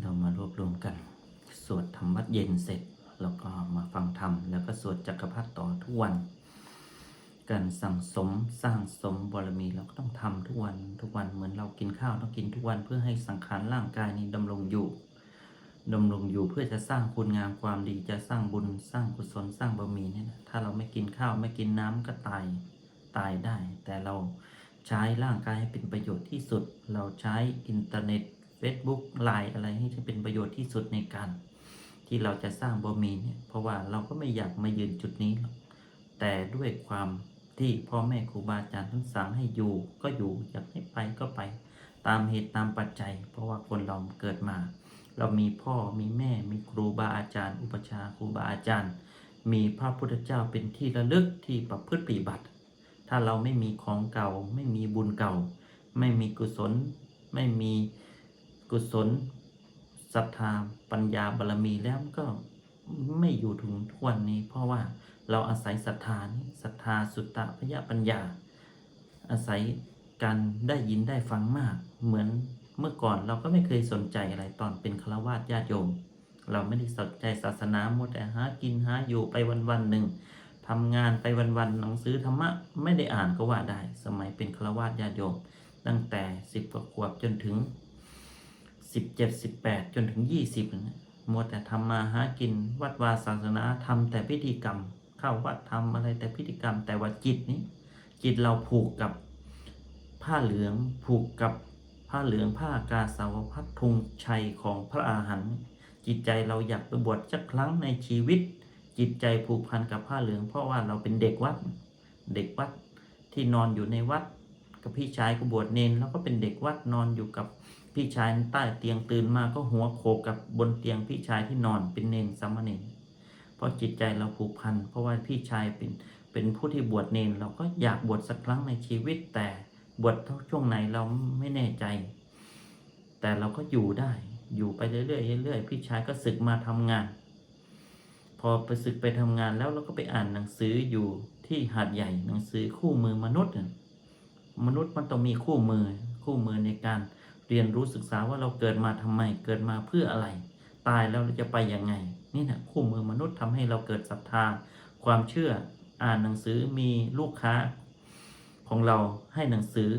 เรามารวบรวมกัน สวดธรรมวัดเย็นเสร็จ แล้วก็มาฟังธรรม แล้วก็สวดจักรพรรดิต่อทุกวัน การสั่งสมสร้างสมบารมีเราก็ต้องทำทุกวันทุกวันเหมือนเรากินข้าวต้องกินทุกวันเพื่อให้สังขารร่างกายนี้ดำรงอยู่ดำรงอยู่เพื่อจะสร้างคุณงามความดีจะสร้างบุญสร้างกุศลสร้างบารมีเนี่ยนะถ้าเราไม่กินข้าวไม่กินน้ำก็ตายตายได้ แต่เราใช้ร่างกายให้เป็นประโยชน์ที่สุด เราใช้อินเทอร์เน็ต Facebook ไลน์อะไรให้จะเป็นประโยชน์ที่สุดในการ ที่เราจะสร้างบารมีเนี่ยเพราะว่าเราก็ไม่อยากมายืนจุดนี้หรอกแต่ด้วยความที่พ่อแม่ครูบาอาจารย์ท่านสั่งให้อยู่ก็อยู่อยากให้ไปก็ไป ตามเหตุตามปัจจัย เพราะว่าคนเราเกิดมา เรามีพ่อมีแม่ มีครูบาอาจารย์ อุปชาครูบาอาจารย์ มีพระพุทธเจ้าเป็นที่ระลึกที่ประพฤติปฏิบัติ ถ้าเราไม่มีของเก่า ไม่มีบุญเก่า ไม่มีกุศล ไม่มี กุศลศรัทธาปัญญาบารมีแล้วก็ไม่อยู่ถึงทุกวันนี้ เพราะว่าเราอาศัยศรัทธานี้ศรัทธาสุตตะพยปัญญา อาศัยการได้ยินได้ฟังมาก เหมือนเมื่อก่อนเราก็ไม่เคยสนใจอะไรตอนเป็นฆราวาสญาติโยม เราไม่ได้สนใจศาสนาหมดแต่หากินหาอยู่ไปวันวันหนึ่งทำงานไปวันวันหนังสือธรรมะไม่ได้อ่านก็ว่าได้ สมัยเป็นฆราวาสญาติโยม ตั้งแต่สิบกว่าขวบจนถึง สิบเจ็ดสิบแปดจนถึงยี่สิบมัวแต่ทำมาหากินวัดวาศาสนาทำแต่พิธีกรรม เข้าวัดทำอะไรแต่พิธีกรรม แต่ว่าจิตนี้ จิตเราผูกกับผ้าเหลืองผูกกับผ้าเหลืองผ้ากาสาวพัดทุงชัยของพระอาหารหันต์จิตใจเราอยากไปบวชสักครั้งในชีวิต จิตใจผูกพันกับผ้าเหลือง เพราะว่าเราเป็นเด็กวัด เด็กวัดที่นอนอยู่ในวัด กับพี่ชายก็บวชเนนแล้วก็เป็นเด็กวัดนอนอยู่กับ พี่ชายใต้เตียงตื่นมาก็หัวโขกกับบนเตียงพี่ชายที่นอนเป็นเนนสามเณรเพราะจิตใจเราผูกพัน เพราะว่าพี่ชายเป็นเป็นผู้ที่บวชเนนเราก็อยากบวชสักครั้งในชีวิตแต่บวชเท่าช่วงไหนเราไม่แน่ใจ แต่เราก็อยู่ได้ อยู่ไปเรื่อยๆเรื่อยๆพี่ชายก็ศึกมาทำงาน พอไปศึกไปทำงานแล้วเราก็ไปอ่านหนังสืออยู่ที่หาดใหญ่หนังสือคู่มือมนุษย์ มนุษย์มันต้องมีคู่มือคู่มือในการ เรียนรู้ศึกษาว่าเราเกิดมาทำไม เกิดมาเพื่ออะไร ตายแล้วเราจะไปยังไง นี่นะคู่มือมนุษย์ทำให้เราเกิดศรัทธา ความเชื่ออ่านหนังสือมีลูกค้า ของเราให้หนังสือ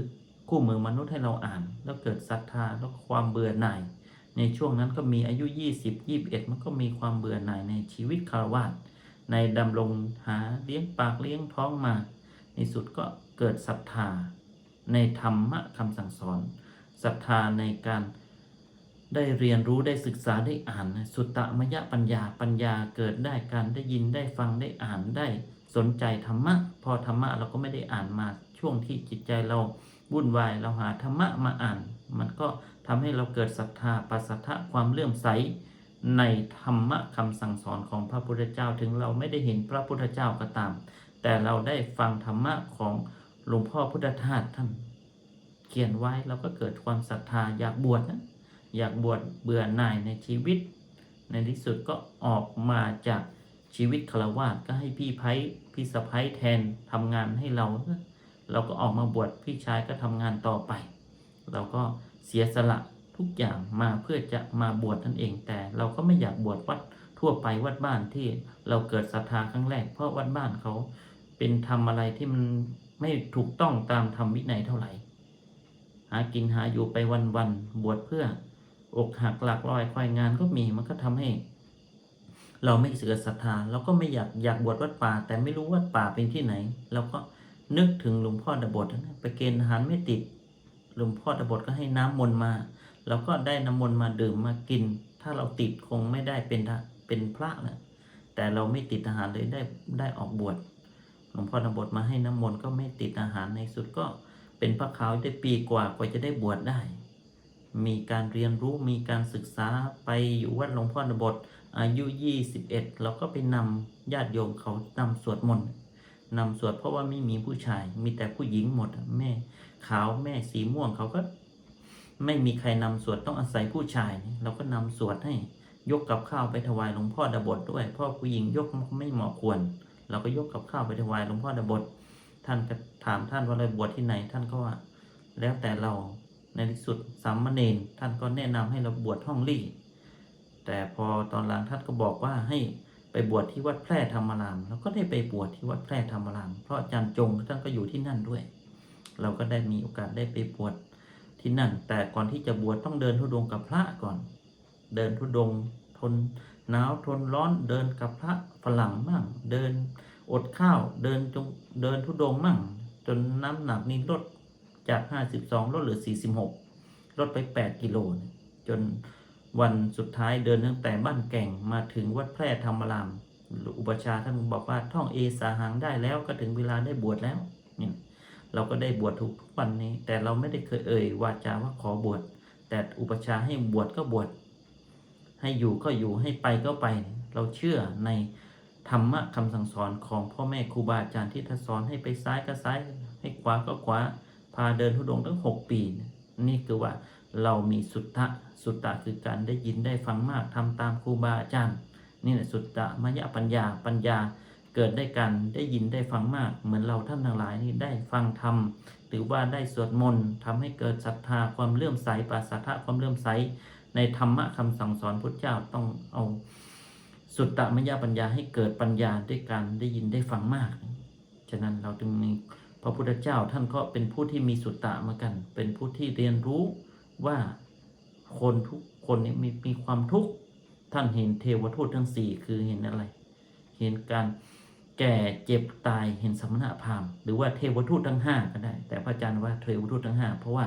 คู่มือมนุษย์ให้เราอ่าน แล้วเกิดศรัทธาแล้วความเบื่อหน่าย ในช่วงนั้นก็มีอายุ 20 21 มันก็มีความเบื่อหน่ายในชีวิตคารวะในดำรงหาเลี้ยงปากเลี้ยงท้องมา ในสุดก็เกิดศรัทธาในธรรมะคำสั่งสอน ศรัทธาในการได้เรียนรู้ได้ศึกษาได้อ่าน สุตตมยปัญญาปัญญาเกิดได้การได้ยินได้ฟังได้อ่านได้สนใจธรรมะ พอธรรมะเราก็ไม่ได้อ่านมาช่วงที่จิตใจเราวุ่นวายเราหาธรรมะมาอ่าน มันก็ทำให้เราเกิดศรัทธาปัสสัทธะความเลื่อมใสในธรรมะคำสั่งสอนของพระพุทธเจ้าถึงเราไม่ได้เห็นพระพุทธเจ้าก็ตาม แต่เราได้ฟังธรรมะของหลวงพ่อพุทธทาสท่าน เขียนไว้เราก็เกิดความศรัทธาอยากบวชนะอยากบวชเบื่อหน่ายในชีวิต ในที่สุดก็ออกมาจากชีวิตฆราวาสก็ให้พี่ไพ่พี่สะพ้ยแทนทำงานให้เรา เราก็ออกมาบวชพี่ชายก็ทำงานต่อไป เราก็เสียสละทุกอย่างมาเพื่อจะมาบวชนั่นเอง แต่เราก็ไม่อยากบวชวัดทั่วไปวัดบ้านที่เราเกิดศรัทธาครั้งแรก เพราะวัดบ้านเขาเป็นทำอะไรที่มันไม่ถูกต้องตามธรรมวินัยเท่าไหร่ หากินหาอยู่ไปวันๆบวชเพื่อ อกหักหลักลอยควายงานก็มีมันก็ทำให้ เราไม่เสือศรัทธาเราก็ไม่อยากอยากบวชวัดป่า แต่ไม่รู้วัดป่าเป็นที่ไหนเราก็นึกถึงหลวงพ่อดบดนะไปเกณฑ์ทหารไม่ติดหลวงพ่อดบดก็ให้น้ำมนต์มาเราก็ได้น้ำมนต์มาดื่มมากิน ถ้าเราติดคงไม่ได้เป็นเป็นพระนะแต่เราไม่ติดทหารเลยได้ได้ออกบวชหลวงพ่อดบดมาให้น้ำมนต์ก็ไม่ติดทหารในสุดก็ เป็นพระขาวได้ปีกว่ากว่าจะได้บวชได้ มีการเรียนรู้มีการศึกษาไปอยู่วัดหลวงพ่อดบดอายุ 21 เราก็ไปนำญาติโยมเขานำสวดมนต์นำสวดเพราะว่าไม่มีผู้ชาย มีแต่ผู้หญิงหมดแม่ขาวแม่สีม่วงเขาก็ ไม่มีใครนำสวดต้องอาศัยผู้ชาย เราก็นำสวดให้ยกกับข้าวไปถวายหลวงพ่อดบดด้วยพราะผู้หญิงยกไม่เหมาะควร เราก็ยกกับข้าวไปถวายหลวงพ่อดบดท่านก็ามท่านว่าเราบวชที่ไหน ท่านก็ว่า แล้วแต่เราในที่สุดสามเณรท่านก็แนะนำให้เราบวชห้องลี่ แต่พอตอนหลังท่านก็บอกว่าให้ไปบวชที่วัดแพร่ธรรมารามเราก็ได้ไปบวชที่วัดแพร่ธรรมาราม เพราะอาจารย์จงท่านก็อยู่ที่นั่นด้วย เราก็ได้มีโอกาสได้ไปบวชที่นั่น แต่ก่อนที่จะบวชต้องเดินทุดงกับพระก่อน เดินทุดงทนหนาวทนร้อนเดินกับพระฝรั่งมั่ง เดินอดข้าวเดินจงเดินทุดงมั่ง จนน้ำหนักนี่ลดจาก 52 ลดเหลือ 46 ลดไป 8 กิโลเนี่ยจนวันสุดท้ายเดินตั้งแต่บ้านแก่งมาถึงวัดแพร่ธรรมราม อุปชาท่านบอกว่าท่องเอสาหังได้แล้วก็ถึงเวลาได้บวชแล้วเนี่ยเราก็ได้บวชทุกวันนี้ แต่เราไม่ได้เคยเอ่ยวาจาว่าขอบวช แต่อุปชาให้บวชก็บวช ให้อยู่ก็อยู่ให้ไปก็ไป เราเชื่อใน ธรรมะคำสั่งสอนของพ่อแม่ครูบาอาจารย์ที่ท่านสอนให้ไปซ้ายก็ซ้ายให้ขวาก็ขวาพาเดินทุดงค์ตั้งหกปี นี่คือว่าเรามีสุตตะสุตตะคือการได้ยินได้ฟังมากทำตามครูบาอาจารย์นี่แหละสุตตะมยปัญญาปัญญาเกิดได้กันได้ยินได้ฟังมาก เหมือนเราท่านทั้งหลายนี่ได้ฟังธรรมหรือว่าได้สวดมนต์ทำให้เกิดศรัทธาความเลื่อมใสปราศรัทธาความเลื่อมใสในธรรมะคำสั่งสอนพุทธเจ้าต้องเอา สุตตมยปัญญาให้เกิดปัญญาด้วยการได้ยินได้ฟังมาก ฉะนั้นเราจึงมีพระพุทธเจ้าท่านก็เป็นผู้ที่มีสุตตะเหมือนกัน เป็นผู้ที่เรียนรู้ว่าคนทุกคนนี้มีมีความทุกข์ท่านเห็นเทวทูตทั้งสี่คือเห็นอะไร เห็นการแก่เจ็บตายเห็นสมณพราหมณ์หรือว่าเทวทูตทั้งห้าก็ได้ แต่พระอาจารย์ว่าเทวทูตทั้งห้าเพราะว่า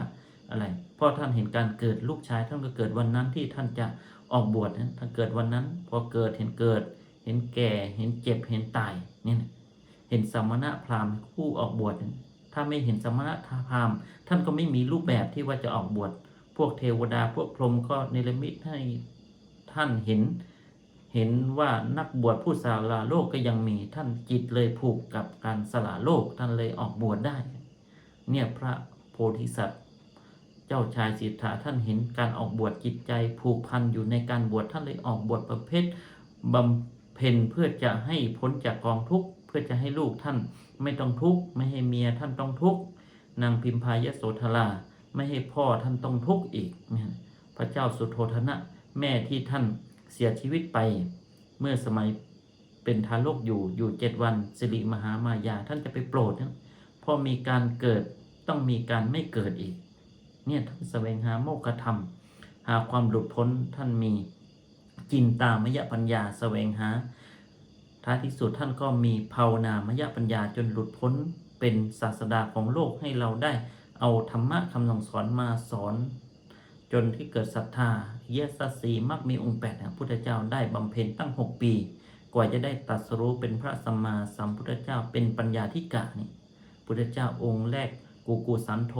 อะไรเพราะท่านเห็นการเกิดลูกชายท่านก็เกิดวันนั้นที่ท่านจะ ออกบวชนะท่าเกิดวันนั้น พอเกิดเห็นเกิด เห็นแก่ เห็นเจ็บเห็นตายเนี่ยนะเห็นสมณะพราหมณ์ผู้ออกบวชนะถ้าไม่เห็นสมณะพราหมณ์ท่านก็ไม่มีรูปแบบที่ว่าจะออกบวชพวกเทวดาพวกพรหมก็เนรมิตให้ท่านเห็น เห็นว่านักบวชผู้สละโลกก็ยังมีท่านจิตเลยผูกกับการสละโลกท่านเลยออกบวชได้ เนี่ยพระโพธิสัตว์ เจ้าชายสิทธาท่านเห็นการออกบวชจิตใจผูกพันอยู่ในการบวชท่านเลยออกบวชประเภทบำเพ็ญเพื่อจะให้พ้นจากกองทุกข์เพื่อจะให้ลูกท่านไม่ต้องทุกข์ไม่ให้เมียท่านต้องทุกข์นางพิมพายโสธราไม่ให้พ่อท่านต้องทุกข์อีก พระเจ้าสุโธธนะ แม่ที่ท่านเสียชีวิตไป เมื่อสมัยเป็นทารกอยู่อยู่เจ็ดวันสิริมหามายาท่านจะไปโปรดนะพอมีการเกิดต้องมีการไม่เกิดอีก เนี่ยท่านแสวงหาโมกขธรรม หาความหลุดพ้นท่านมีจินตามยปัญญาแสวงหา ท้ายที่สุดท่านก็มีภาวนามยปัญญาจนหลุดพ้นเป็นศาสดาของโลกให้เราได้เอาธรรมะคำสั่งสอนมาสอน จนที่เกิดศรัทธาเยสสีมักมีองค์แปดนะพุทธเจ้าได้บำเพ็ญตั้ง 6 ปี กว่าจะได้ตรัสรู้เป็นพระสัมมาสัมพุทธเจ้าเป็นปัญญาธิกะนี่พุทธเจ้าองค์แรก กูกูสันโธ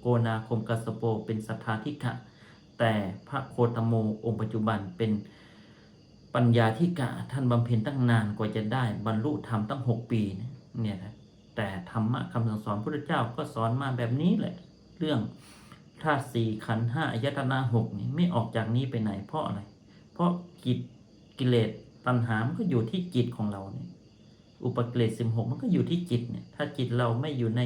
โกนาคมกัสโปเป็นสัทธาธิกะ แต่พระโคตโมองค์ปัจจุบันเป็นปัญญาธิกะท่านบำเพ็ญตั้งนานกว่าจะได้บรรลุธรรมตั้ง6ปีเนี่ยนะแต่ธรรมะคำสั่งสอนพุทธเจ้าก็สอนมาแบบนี้แหละ เรื่องธาตุสี่ขันธ์ห้าอายตนะหกนี่ไม่ออกจากนี้ไปไหนเพราะอะไร เพราะกิจกิเลสตัณหา มันก็อยู่ที่จิตของเราเนี่ยอุปกิเลสสิบหกมันก็อยู่ที่จิตเนี่ย ถ้าจิตเราไม่อยู่ใน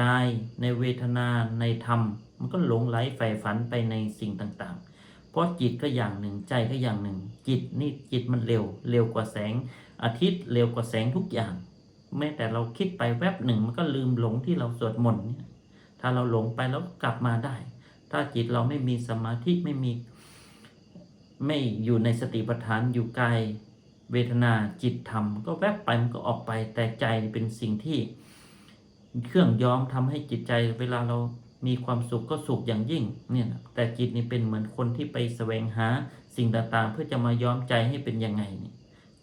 กายในเวทนาในธรรม มันก็หลงไหลใฝ่ฝันไปในสิ่งต่างๆ เพราะจิตก็อย่างหนึ่งใจก็อย่างหนึ่ง จิตนี่จิตมันเร็ว เร็วกว่าแสงอาทิตย์เร็วกว่าแสงทุกอย่าง แม้แต่เราคิดไปแวบหนึ่งมันก็ลืมหลงที่เราสวดมนต์เนี่ยถ้าเราหลงไปแล้วกลับมาได้ ถ้าจิตเราไม่มีสมาธิไม่มีไม่อยู่ในสติปัฏฐานอยู่กายเวทนาจิตธรรม ก็แวบไปมันก็ออกไปแต่ใจเป็นสิ่งที่ เครื่องย้อมทำให้จิตใจเวลาเรามีความสุขก็สุขอย่างยิ่งเนี่ยแต่จิตนี่เป็นเหมือนคนที่ไปแสวงหาสิ่งต่างๆ เพื่อจะมาย้อมใจให้เป็นยังไงนี่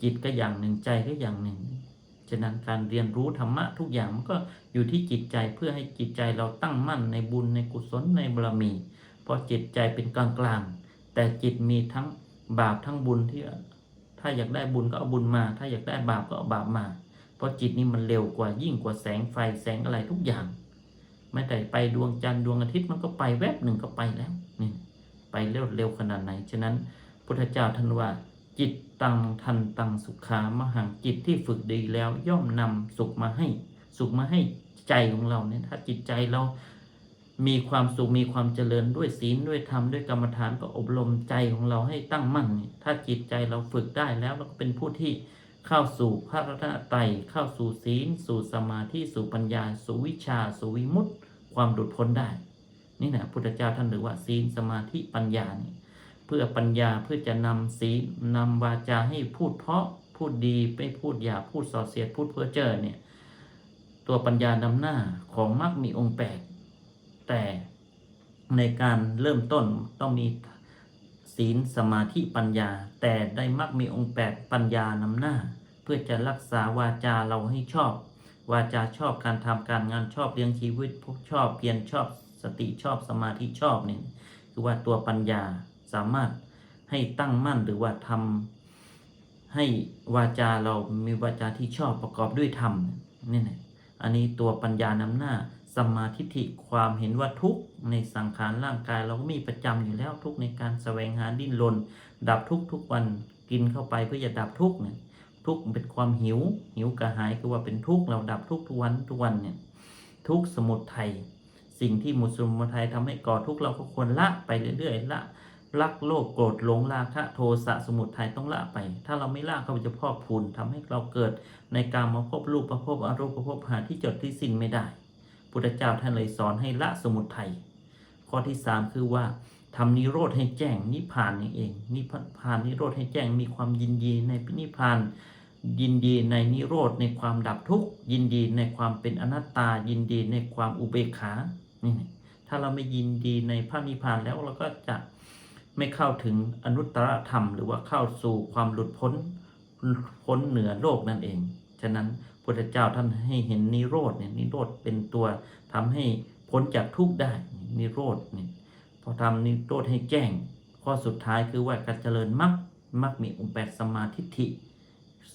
จิตก็อย่างหนึ่งใจก็อย่างหนึ่ง ฉะนั้นการเรียนรู้ธรรมะทุกอย่างมันก็อยู่ที่จิตใจเพื่อให้จิตใจเราตั้งมั่นในบุญในกุศลในบารมี เพราะจิตใจเป็นกลางกลางแต่จิตมีทั้งบาปทั้งบุญที่ ถ้าอยากได้บุญก็เอาบุญมา ถ้าอยากได้บาปก็เอาบาปมา เพราะจิตนี่มันเร็วกว่ายิ่งกว่าแสงไฟแสงอะไรทุกอย่างไม่แต่ไปดวงจันทร์ดวงอาทิตย์มันก็ไปแวบหนึ่งก็ไปแล้วนี่ไปเร็วเร็วขนาดไหน ฉะนั้นพุทธเจ้าท่านว่า จิตตังทันตังสุขามหังจิตที่ฝึกดีแล้ว ย่อมนำสุขมาให้ สุขมาให้ใจของเราเนี่ยถ้าจิตใจเรามีความสุขมีความเจริญด้วยศีลด้วยธรรมด้วยกรรมฐานก็อบรมใจของเราให้ตั้งมั่น ถ้าจิตใจเราฝึกได้แล้วเราก็เป็นผู้ที่ เข้าสู่พระรัตนตรัยเข้าสู่ศีล สู่สมาธิสู่ปัญญา สู่วิชา สู่วิมุตติความหลุดพ้นได้ นี่นะพุทธเจ้าท่านหรือว่าศีลสมาธิปัญญานี่เพื่อปัญญาเพื่อจะนำศีลนำวาจาให้พูดเพราะพูดดีไม่พูดหยาพูดส่อเสียดพูดเพ้อเจ้อเนี่ยตัวปัญญานำหน้าของมรรคมีองค์แปดแต่ในการเริ่มต้นต้องมี ศีลสมาธิปัญญา แต่ได้มรรคมีองค์แปดปัญญานำหน้า เพื่อจะรักษาวาจาเราให้ชอบ วาจาชอบการทำการงานชอบเลี้ยงชีวิตพวกชอบเพียรชอบสติชอบสมาธิชอบเนี่ยคือว่าตัวปัญญาสามารถให้ตั้งมั่นหรือว่าทำให้วาจาเรามีวาจาที่ชอบประกอบด้วยธรรมนี่นะอันนี้ตัวปัญญานำหน้า สมมาธิฏฐิความเห็นว่าทุกข์ในสังขารร่างกาย เราก็มีประจำอยู่แล้วทุกข์ในการแสวงหาดิ้นรนดับทุกข์ทุกวันกินเข้าไปเพื่อจะดับทุกข์เนี่ยทุกข์เป็นความหิว หิวกระหายคือว่าเป็นทุกข์เราดับทุกข์ทุกวันทุกวันเนี่ยทุกข์สมุทัยสิ่งที่มุสลิมุทัยทำให้ก่อทุกข์เราก็ควรละไปเรื่อยๆละรักโลภโกรธหลงราคะโทสะสมุทัยต้องละไป ถ้าเราไม่ละเขาจะพอกพูนทำให้เราเกิดในการมาพบรูปประพบอารูปประพบหาที่จดที่สิ้นไม่ได้ พุทธเจ้าท่านเลยสอนให้ละสมุทัยข้อที่สามคือว่าทำนิโรธให้แจ้งนิพพานนี่เองนิพพานนิโรธให้แจ้งมีความยินดีในนิพพาน ยินดีในนิโรธในความดับทุกข์ยินดีในความเป็นอนัตตา ยินดีในความอุเบกขานี่ถ้าเราไม่ยินดีในพระนิพพานแล้วเราก็จะไม่เข้าถึงอนุตตรธรรม หรือว่าเข้าสู่ความหลุดพ้นพ้นเหนือโลกนั่นเอง ฉะนั้น พุทธเจ้าท่านให้เห็นนิโรธเนี่ยนิโรธเป็นตัวทำให้พ้นจากทุกข์ได้นิโรธเนี่ยพอทำนิโรธให้แจ้ง ข้อสุดท้ายคือว่าการเจริญมรรคมรรคมีองค์แปดสมมาทิฏฐิ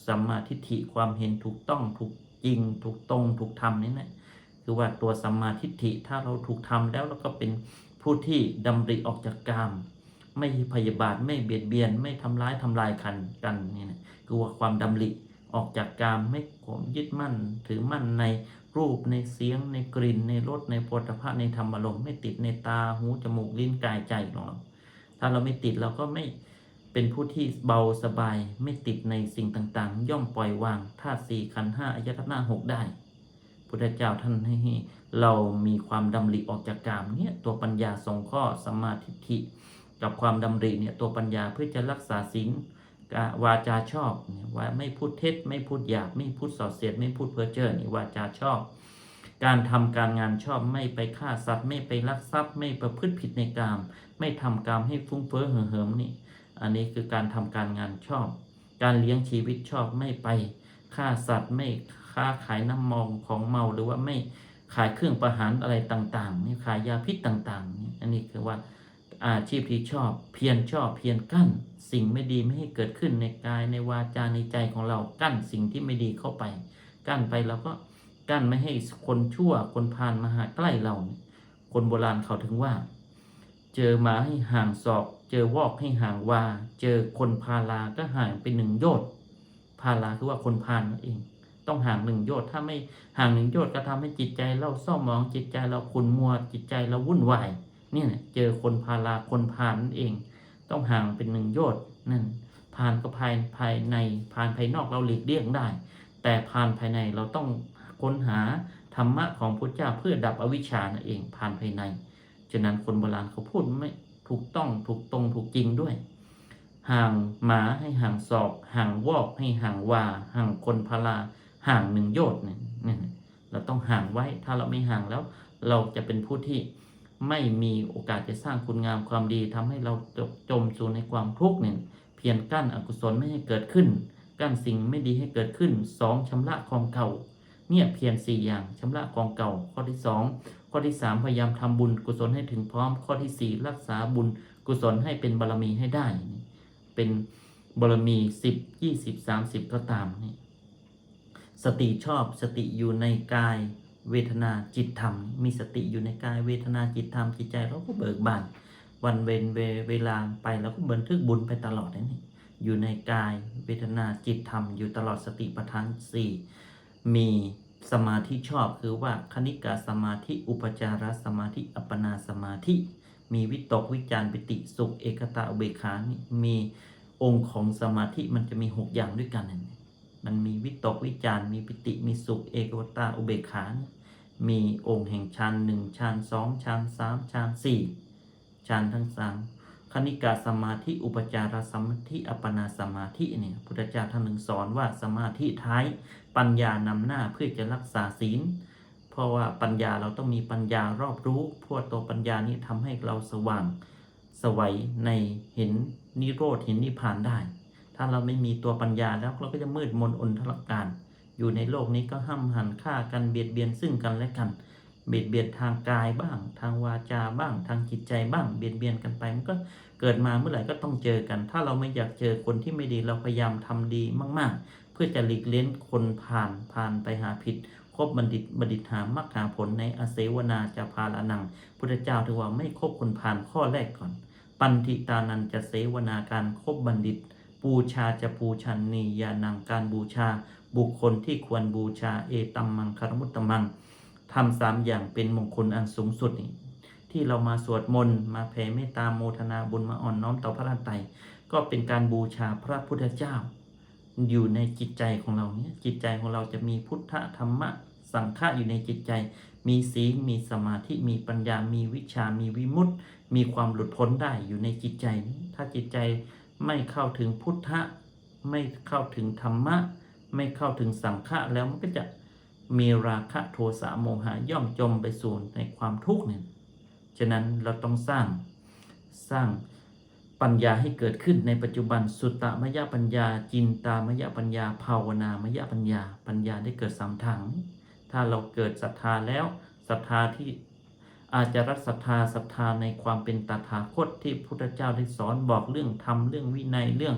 สัมมาทิฏฐิความเห็นถูกต้องถูกจริงถูกตรงถูกทำนี่นะคือว่าตัวสัมมาทิฏฐิถ้าเราถูกทำแล้วเราก็เป็นผู้ที่ดำริออกจากกาม ไม่พยาบาทไม่เบียดเบียน ไม่ทำร้ายทำลายกันกันนี่นะคือว่าความดำริ ออกจากกามไม่ผมยึดมั่น ถือมั่นในรูปในเสียงในกลิ่น ในรสในโผฏฐัพพะในธรรมอารมไม่ติดในตาหูจมูกลิ้นกายใจของเราถ้าเราไม่ติดเราก็ไม่เป็นผู้ที่เบาสบายไม่ติดในสิ่งต่างๆ ย่อมปล่อยวางธาตุสี่ขันห้าอายตนะหกได้ พุทธเจ้าท่านให้เรามีความดำริออกจากกามเนี่ยตัวปัญญาสองข้อสมาทิฏฐิกับความดำริเนี่ยตัวปัญญาเพื่อจะรักษาศีลกา วาจาชอบเนี่ยว่าไม่พูดเท็จไม่พูดหยาบไม่พูดส่อเสียดไม่พูดเพ้อเจ้อนี่วาจาชอบ การทำการงานชอบไม่ไปฆ่าสัตว์ไม่ไปลักทรัพย์ ไม่ประพฤติผิดในกาม ไม่ทำกามให้ฟุ้งเฟ้อเห่อเหิมนี่ อันนี้คือการทำการงานชอบ การเลี้ยงชีวิตชอบไม่ไปฆ่าสัตว์ไม่ค้าขายน้ำมองของเมาหรือว่าไม่ขายเครื่องประหารอะไรต่างๆนี่ขายยาพิษต่างๆนี่อันนี้คือว่า อาชีพที่ชอบเพียรชอบเพียรกั้น สิ่งไม่ดีไม่ให้เกิดขึ้นในกายในวาจาในใจของเรากั้นสิ่งที่ไม่ดีเข้าไป กั้นไปเราก็กั้นไม่ให้คนชั่วคนพาลมาหาใกล้เรา คนโบราณเขาถึงว่า เจอหมาให้ห่างศอก เจอวอกให้ห่างวา เจอคนพาลาก็ห่างไปหนึ่งโยชน์พาลาคือว่าคนพาลนั่นเอง ต้องห่างหนึ่งโยชน์ถ้าไม่ห่างหนึ่งโยชน์ก็ทำให้จิตใจเราเศร้าหมองจิตใจเราขุ่นมัวจิตใจเราวุ่นวาย เนี่ยเจอคนพาลาคนพาลนั่นเอง ต้องห่างเป็นหนึ่งโยชน์นั่นพานก็ภายภายในพานภายนอกเราหลีกเลี่ยงได้ แต่พานภายในเราต้องค้นหาธรรมะของพระเจ้าเพื่อดับอวิชชานั่นเองพานภายในฉะนั้นคนโบราณเขาพูดไม่ถูกต้องถูกตรงถูกจริงด้วย ห่างหมาให้ห่างศอก ห่างวอกให้ห่างวาห่างคนพาลาห่างหนึ่งโยชน์เนี่ยเนี่ยเราต้องห่างไว้ถ้าเราไม่ห่างแล้ว เราจะเป็นผู้ที่ ไม่มีโอกาสจะสร้างคุณงามความดีทำให้เราจมสู่ในความทุกข์เนี่ยเพียรกั้นอกุศลไม่ให้เกิดขึ้น กั้นสิ่งไม่ดีให้เกิดขึ้นสองชำระของเก่า เนี่ยเพียรสี่อย่างชำระกองเก่า ข้อที่สองข้อที่สามพยายามทำบุญกุศลให้ถึงพร้อม ข้อที่สี่รักษาบุญกุศลให้เป็นบารมีให้ได้ เป็นบารมีสิบยี่สิบสามสิบก็ตามนี่สติชอบสติอยู่ในกาย เวทนาจิตธรรม มีสติอยู่ในกายเวทนาจิตธรรมจิตใจเราก็เบิกบาน วันเวนเวเวลาไปเราก็บันทึกบุญไปตลอดนี่อยู่ในกายเวทนาจิตธรรม อยู่ตลอดสติปัฏฐานสี่มีสมาธิชอบคือว่าคณิกาสมาธิอุปจารสมาธิอัปปนาสมาธิ มีวิตกวิจารปิติสุขเอกตาอุเบกขานี่มีองค์ของสมาธิมันจะมีหกอย่างด้วยกันนะมันมีวิตกวิจารมีปิติมีสุขเอกตาอุเบกขานี่ มีองค์แห่งฌานหนึ่งฌานสองฌานสามฌานสี่ฌานทั้งสามคณิกาสมาธิอุปจารสมาธิอัปปนาสมาธิเนี่ยพุทธเจ้าท่านหนึ่งสอนว่าสมาธิท้ายปัญญานำหน้าเพื่อจะรักษาศีล เพราะว่าปัญญาเราต้องมีปัญญารอบรู้พวกตัวปัญญานี้ทำให้เราสว่างสวัยในเห็นนิโรธเห็นนิพพานได้ ถ้าเราไม่มีตัวปัญญาแล้วเราก็จะมืดมนอนทรการ อยู่ในโลกนี้ก็ห้ามหันฆ่ากันเบียดเบียนซึ่งกันและกันเบียดเบียนทางกายบ้าง ทางวาจาบ้าง ทางจิตใจบ้างเบียดเบียนกันไปมันก็เกิดมาเมื่อไหร่ก็ต้องเจอกัน ถ้าเราไม่อยากเจอคนที่ไม่ดีเราพยายามทำดีมาก ๆ เพื่อจะหลีกเล้นคนผ่านผ่านไปหาผิดคบบัณฑิตบัณฑิตหามรรคหาผลในอเสวนาจะพาลานังพุทธเจ้าถือว่าไม่คบคนผ่านข้อแรกก่อน ปันติตานันจะเสวนาการคบบัณฑิตบูชาจะปูชันนียานังการบูชา บุคคลที่ควรบูชาเอตัมมังคารมุตตมังทำสามอย่างเป็นมงคลอันสูงสุดนี่ที่เรามาสวดมนต์มาแผ่เมตตาโมทนาบุญมาอ่อนน้อมต่อพระรัตนตรัยก็เป็นการบูชาพระพุทธเจ้า อยู่ในจิตใจของเราเนี่ยจิตใจของเราจะมีพุทธธรรมะสังฆะอยู่ในจิตใจ มีศีลมีสมาธิมีปัญญา มีวิชา มีวิมุตติ มีความหลุดพ้นได้อยู่ในจิตใจนี้ถ้าจิตใจไม่เข้าถึงพุทธะไม่เข้าถึงธรรมะ ไม่เข้าถึงสังฆะแล้วมันก็จะมีราคะโทสะโมหะย่อมจมไปสู่ในความทุกข์เนี่ย ฉะนั้นเราต้องสร้างสร้างปัญญาให้เกิดขึ้นในปัจจุบันสุตตมยปัญญา จินตามยปัญญา ภาวนามยปัญญา ปัญญาได้เกิดสามทาง ถ้าเราเกิดศรัทธาแล้วศรัทธาที่อาจจะรักศรัทธาศรัทธาในความเป็นตถาคตที่พุทธเจ้าได้สอนบอกเรื่องธรรมเรื่องวินัยเรื่อง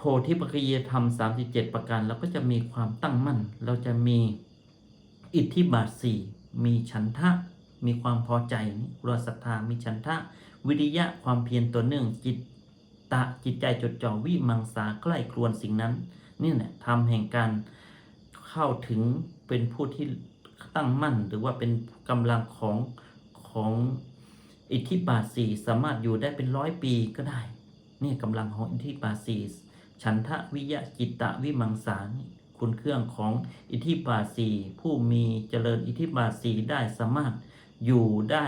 โพธิปัจจยธรรม 37 ประการเราก็จะมีความตั้งมั่น เราจะมีอิทธิบาทสี่มีฉันทะ มีความพอใจนี่รัวศรัทธามีฉันทะ วิริยะความเพียรตัวเนื่องจิตตะจิตใจจดจ่อวิมังสาใกล้ครวนสิ่งนั้นนี่แหละทำแห่งการเข้าถึงเป็นผู้ที่ตั้งมั่น หรือว่าเป็นกำลังของของอิทธิบาทสี่สามารถอยู่ได้เป็นร้อยปีก็ได้ นี่กำลังของอิทธิบาทสี่ ฉันทะวิยะจิตตะวิมังสานี่คุณเครื่องของอิทธิบาสีผู้มีเจริญอิทธิบาสีได้สามารถอยู่ได้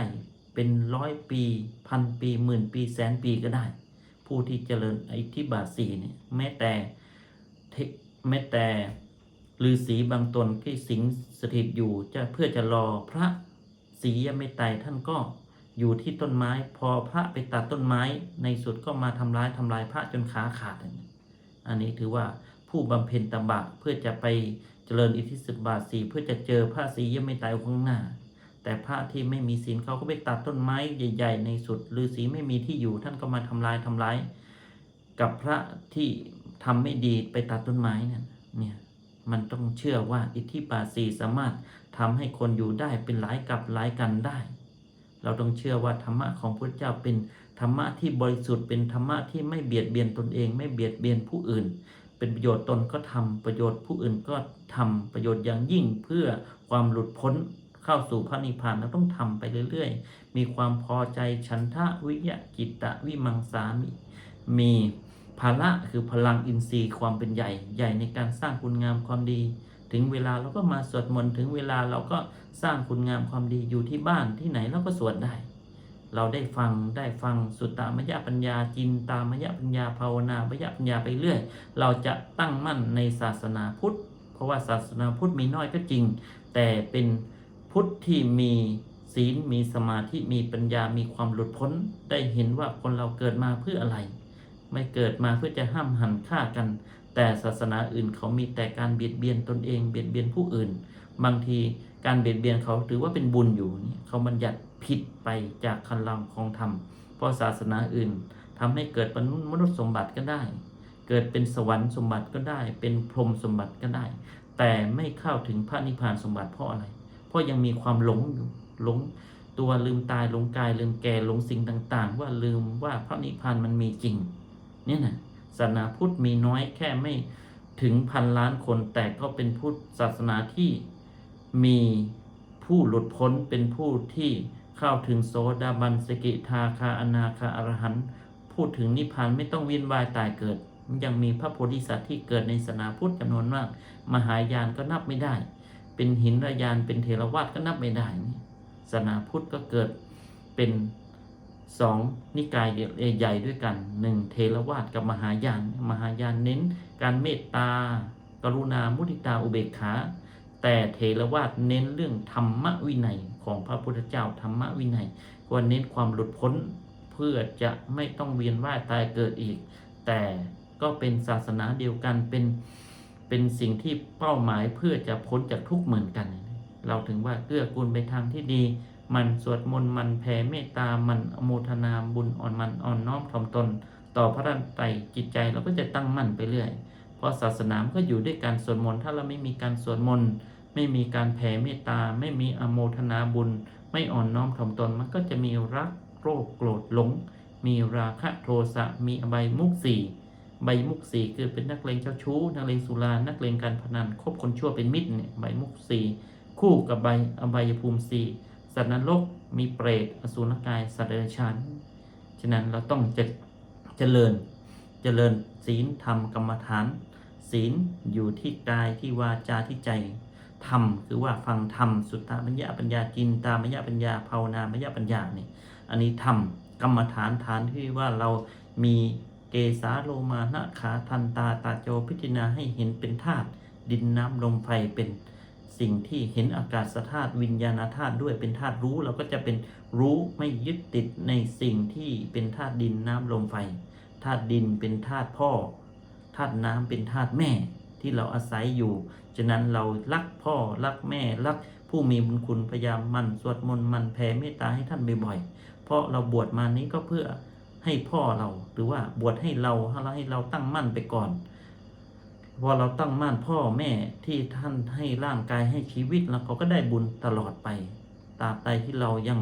เป็นร้อยปีพันปีหมื่นปีแสนปีก็ได้ ผู้ที่เจริญอิทธิบาสีเนี่ยแม้แต่แม้แต่ฤาษีบางตนที่สิงสถิตอยู่จะเพื่อจะรอพระศียเมตไตรท่านก็อยู่ที่ต้นไม้ พอพระไปตัดต้นไม้ในสุดก็มาทำร้ายทำลายพระจนขาขาดอย่างนี้ อันนี้ถือว่าผู้บำเพ็ญตบะเพื่อจะไปเจริญอิทธิสิบาทสีเพื่อจะเจอพระศรียเมตไตรข้างหน้า แต่พระที่ไม่มีศีลเขาก็ไปตัดต้นไม้ใหญ่ ๆ ในสุดฤาษีไม่มีที่อยู่ท่านก็มาทำลายทำลาย กับพระที่ทำไม่ดีไปตัดต้นไม้เนี่ยเนี่ยมันต้องเชื่อว่าอิทธิบาทสีสามารถทำให้คนอยู่ได้เป็นหลายกับหลายกันได้ เราต้องเชื่อว่าธรรมะของพระเจ้าเป็น ธรรมะที่บริสุทธิ์เป็นธรรมะที่ไม่เบียดเบียนตนเอง ไม่เบียดเบียนผู้อื่น เป็นประโยชน์ตนก็ทำประโยชน์ผู้อื่นก็ทำประโยชน์อย่างยิ่งเพื่อความหลุดพ้นเข้าสู่พระนิพพานเราต้องทำไปเรื่อย ๆ มีความพอใจฉันทะวิยะจิตตะวิมังสามิมีภาระคือพลังอินทรีย์ความเป็นใหญ่ ใหญ่ในการสร้างคุณงามความดี ถึงเวลาเราก็มาสวดมนต์ถึงเวลาเราก็สร้างคุณงามความดีอยู่ที่บ้านที่ไหนเราก็สวดได้ เราได้ฟังได้ฟังสุตตามยปัญญาจินตามยปัญญาภาวนามยปัญญาไปเรื่อย เราจะตั้งมั่นในศาสนาพุทธ เพราะว่าศาสนาพุทธมีน้อยก็จริง แต่เป็นพุทธที่มีศีลมีสมาธิมีปัญญามีความหลุดพ้น ได้เห็นว่าคนเราเกิดมาเพื่ออะไร ไม่เกิดมาเพื่อจะห้ามหันฆ่ากัน แต่ศาสนาอื่นเขามีแต่การเบียดเบียนตนเองเบียดเบียนผู้อื่น บางทีการเบียดเบียนเขาถือว่าเป็นบุญอยู่นี่เขาบัญญัติ ผิดไปจากคันลองของธรรม เพราะศาสนาอื่นทำให้เกิดเป็นมนุษย์สมบัติก็ได้ เกิดเป็นสวรรค์สมบัติก็ได้ เป็นพรหมสมบัติก็ได้ แต่ไม่เข้าถึงพระนิพพานสมบัติเพราะอะไร เพราะยังมีความหลงอยู่หลงตัวลืมตายหลงกายลืมแก่หลงสิ่งต่าง ๆ ว่าลืมว่าพระนิพพานมันมีจริง เนี่ยนะศาสนาพุทธมีน้อยแค่ไม่ถึงพันล้านคนแต่ก็เป็นพุทธศาสนาที่มีผู้หลุดพ้นเป็นผู้ที่ เข้าถึงโสดาบันสกิทาคาอนาคาอรหันต์พูดถึงนิพพานไม่ต้องเวียนว่ายตายเกิด ยังมีพระโพธิสัตว์ที่เกิดในศาสนาพุทธจำนวนมาก มหายานก็นับไม่ได้ เป็นหินรายานเป็นเทรวาสก็นับไม่ได้นี่ศาสนาพุทธก็เกิดเป็นสองนิกายใหญ่ด้วยกันหนึ่งเทรวาสกับมหายาน มหายานเน้น การเมตตากรุณามุทิตาอุเบกขา แต่เทรวาสเน้นเรื่องธรรมวินัยของพระพุทธเจ้าธรรมวินัยควรเน้นความหลุดพ้นเพื่อจะไม่ต้องเวียนว่ายตายเกิดอีก แต่ก็เป็นศาสนาเดียวกันเป็นเป็นสิ่งที่เป้าหมายเพื่อจะพ้นจากทุกเหมือนกัน เราถึงว่าเกื้อกูลไปทางที่ดี มันสวดมนต์มันแผ่เมตตา มันอโมทนาบุญอ่อนมันอ่อนน้อมถ่อมตน ต่อพระรัตนตรัยจิตใจเราก็จะตั้งมั่นไปเรื่อย เพราะศาสนามก็อยู่ด้วยการสวดมนต์ถ้าเราไม่มีการสวดมนต์ไม่มีการแผ่เมตตา ไม่มีอโมทนาบุญ ไม่อ่อนน้อมถ่อมตนมันก็จะมีรักโรคโกรธหลง มีราคะโทสะมีอบายมุกสี่ใบมุกสี่คือเป็นนักเลงเจ้าชู้ นักเลงสุรา นักเลงการพนันคบคนชั่วเป็นมิตรเนี่ยใบมุกสี่คู่กับใบอบายภูมิสี่สัตว์นรกมีเปรตอสุรกายสัตว์เดรัจฉานฉะนั้นเราต้องเจเจริญเจริญศีลธรรมกรรมฐาน ศีลอยู่ที่กายที่วาจาที่ใจธรรมคือว่าฟังธรรมสุตตาปัญญาปัญญาจินตาปัญญาปัญญาภาวนาปัญญาปัญญาเนี่ยอันนี้ธรรมกรรมฐานฐานที่ว่าเรามีเกสาโลมานะขาทันตาตาโจพิจารณาให้เห็นเป็นธาตุดินน้ำลมไฟเป็นสิ่งที่เห็นอากาศธาตุวิญญาณธาตุด้วยเป็นธาตุรู้เราก็จะเป็นรู้ไม่ยึดติดในสิ่งที่เป็นธาตุดินน้ำลมไฟธาตุดินเป็นธาตุพ่อ ธาตุน้ำเป็นธาตุแม่ที่เราอาศัยอยู่ ฉะนั้นเรารักพ่อรักแม่รักผู้มีบุญคุณพยายามมันสวดมนต์มันแผ่เมตตาให้ท่านบ่อยๆ เพราะเราบวชมานี้ก็เพื่อให้พ่อเราหรือว่าบวชให้เราให้เราตั้งมั่นไปก่อนพอเราตั้งมั่นพ่อแม่ที่ท่านให้ร่างกายให้ชีวิตแล้วเขาก็ได้บุญตลอดไปตราบใดที่เรายัง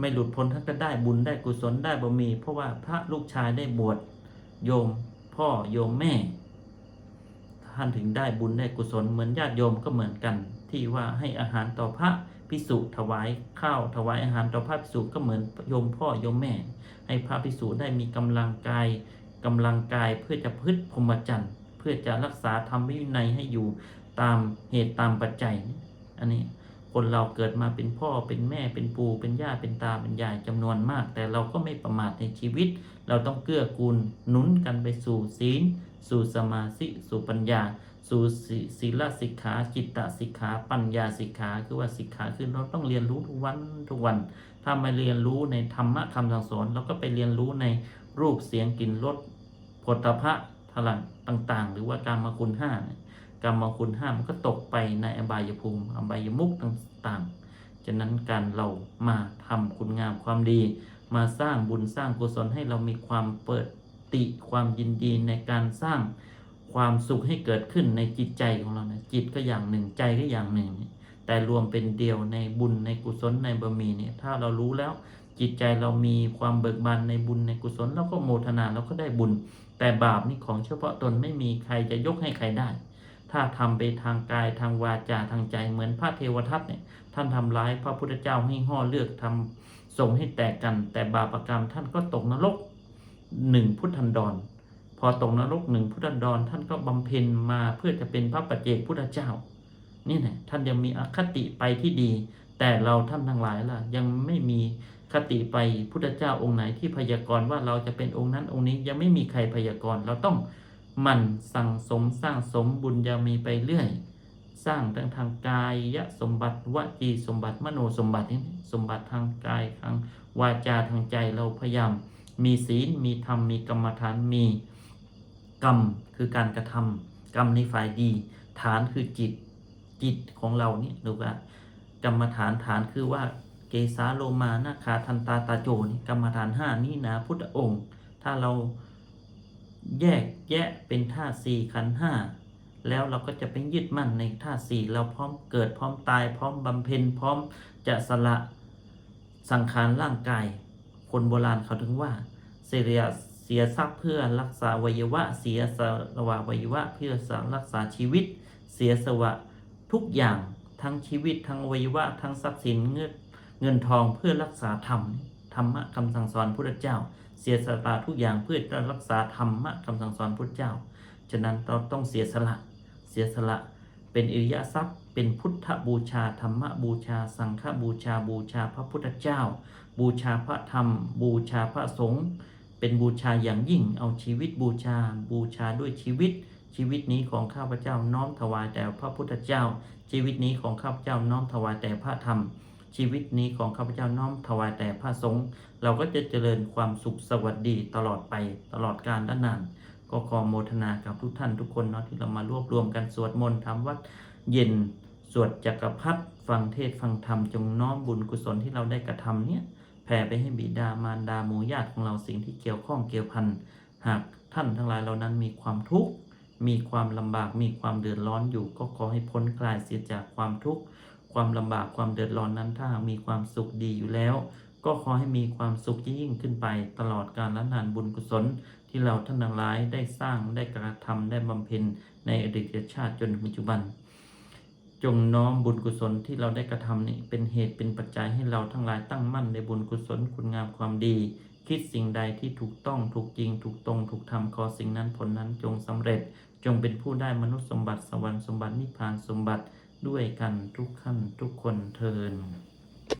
ไม่หลุดพ้นท่านก็ได้บุญได้กุศลได้บารมี เพราะว่าพระลูกชายได้บวชโยม พ่อโยมแม่ ท่านถึงได้บุญได้กุศลเหมือนญาติโยมก็เหมือนกัน ที่ว่าให้อาหารต่อพระพิสุถวายข้าวถวายอาหารต่อพระพิสุก็เหมือนโยมพ่อโยมแม่ ให้พระพิสุได้มีกำลังกายกำลังกายเพื่อจะพึ่งพรหมจรรย์เพื่อจะรักษาธรรมวินัยให้อยู่ตามเหตุตามปัจจัย อันนี้ คนเราเกิดมาเป็นพ่อเป็นแม่เป็นปู่เป็นย่าเป็นตาเป็นยายจำนวนมาก แต่เราก็ไม่ประมาทในชีวิต เราต้องเกื้อกูลหนุนกันไปสู่ศีล สู่สมาธิสู่ปัญญา สู่ศีศีลสิกขาจิตตสิกขา ปัญญาสิกขาคือว่าสิกขาคือเราต้องเรียนรู้ทุกวันทุกวันถ้าไม่เรียนรู้ในธรรมะคำสั่งสอนเราก็ไปเรียนรู้ในรูปเสียงกลิ่นรสผลพระพลังต่าง ๆ หรือว่าการมาคุณห้าเนี่ย รรมคุณห้ามันก็ตกไปในอบายภูมิอบายมุกต่างๆฉะนั้นการเรามาทำคุณงามความดี มาสร้างบุญสร้างกุศลให้เรามีความเปิดติความยินดีในการสร้างความสุขให้เกิดขึ้นในจิตใจของเรานะจิตก็อย่างหนึ่งใจก็อย่างหนึ่ง แต่รวมเป็นเดียวในบุญในกุศลในบารมีเนี่ยถ้าเรารู้แล้วจิตใจเรามีความเบิกบานในบุญในกุศลเราก็โมทนาเราก็ได้บุญ แต่บาปนี่ของเฉพาะตนไม่มีใครจะยกให้ใครได้ ถ้าทำไปทางกายทางวาจาทางใจเหมือนพระเทวทัตเนี่ยท่านทำร้ายพระพุทธเจ้าให้ห่อเลือกทำส่งให้แตกกัน แต่บาปกรรมท่านก็ตกนรกหนึ่งพุทธันดร พอตกนรกหนึ่งพุทธันดร ท่านก็บำเพ็ญมาเพื่อจะเป็นพระปัจเจกพุทธเจ้า นี่แหละท่านยังมีอคติไปที่ดี แต่เราท่านทั้งหลายล่ะ ยังไม่มีคติไปพุทธเจ้าองค์ไหนที่พยากรณ์ว่าเราจะเป็นองค์นั้นองค์นี้ยังไม่มีใครพยากรณ์เราต้อง มันสั่งสมสร้างสมบุญยามีไปเรื่อย สร้างทั้งทางกายยะสมบัติวจีสมบัติมโนสมบัตินี่สมบัติทางกายทางวาจาทางใจเราพยายาม มีศีลมีธรรมมีกรรมฐานมีกรรมคือการกระทำกรรมในฝ่ายดี ฐานคือจิตจิตของเรานี่หรือว่ากรรมฐานฐานคือว่าเกสาโลมานาคาทันตาตาโจนี่กรรมฐานห้านี่นะพุทธองค์ ถ้าเรา แยกแยะเป็นธาตุสี่ขันห้าแล้วเราก็จะไปยึดมั่นในธาตุสี่เราพร้อมเกิดพร้อมตาย พร้อมบำเพ็ญพร้อมจะสละสังขารร่างกาย คนโบราณเขาถึงว่า เสียเสียทรัพย์เพื่อรักษาวัยวะ เสียสละวัยวะ เพื่อสรักษาชีวิต เสียสวะทุกอย่างทั้งชีวิตทั้งวัยวะทั้งทรัพย์สินเงินเงินทองเพื่อรักษาธรรมธรรมะคำสั่งสอนพุทธเจ้า เสียสละทุกอย่างเพื่อจะรักษาธรรมะคำสั่งสอนพุทธเจ้า ฉะนั้นเราต้องเสียสละ เสียสละเป็นอริยทรัพย์ เป็นพุทธบูชาธรรมบูชา สังฆบูชาบูชาพระพุทธเจ้า บูชาพระธรรม บูชาพระสงฆ์เป็นบูชาอย่างยิ่งเอาชีวิตบูชา บูชาด้วยชีวิต ชีวิตนี้ของข้าพเจ้าน้อมถวายแต่พระพุทธเจ้า ชีวิตนี้ของข้าพเจ้าน้อมถวายแต่พระธรรม ชีวิตนี้ของข้าพเจ้าน้อมถวายแต่พระสงฆ์เราก็จะเจริญความสุขสวัสดีตลอดไปตลอดกาลและนานก็ขอโมทนากับทุกท่านทุกคนเนาะที่เรามารวบรวมกันสวดมนต์ทำวัดเย็นสวดจักรพรรดิฟังเทศฟังธรรมจงน้อมบุญกุศลที่เราได้กระทำเนี่ยแผ่ไปให้บิดามารดาหมู่ญาติของเราสิ่งที่เกี่ยวข้องเกี่ยวพันหากท่านทั้งหลายเหล่านั้นมีความทุกข์มีความลำบากมีความเดือดร้อนอยู่ ก็ขอให้พ้นคลายเสียจากความทุกข์ ความลำบากความเดือดร้อนนั้นถ้ามีความสุขดีอยู่แล้ว ก็ขอให้มีความสุขยิ่งขึ้นไป ตลอดกาลและนานบุญกุศล ที่เราท่านทั้งหลายได้สร้างได้กระทำได้บำเพ็ญในอดีตชาติจนปัจจุบัน จงน้อมบุญกุศลที่เราได้กระทำนี่เป็นเหตุเป็นปัจจัยให้เราทั้งหลายตั้งมั่นในบุญกุศลคุณงามความดี คิดสิ่งใดที่ถูกต้องถูกจริง ถูกตรง ถูกทำขอสิ่งนั้นผลนั้นจงสำเร็จ จงเป็นผู้ได้มนุษย์สมบัติสวรรค์สมบัตินิพพานสมบัติ ด้วยกันทุกขั้นทุกคนเทิน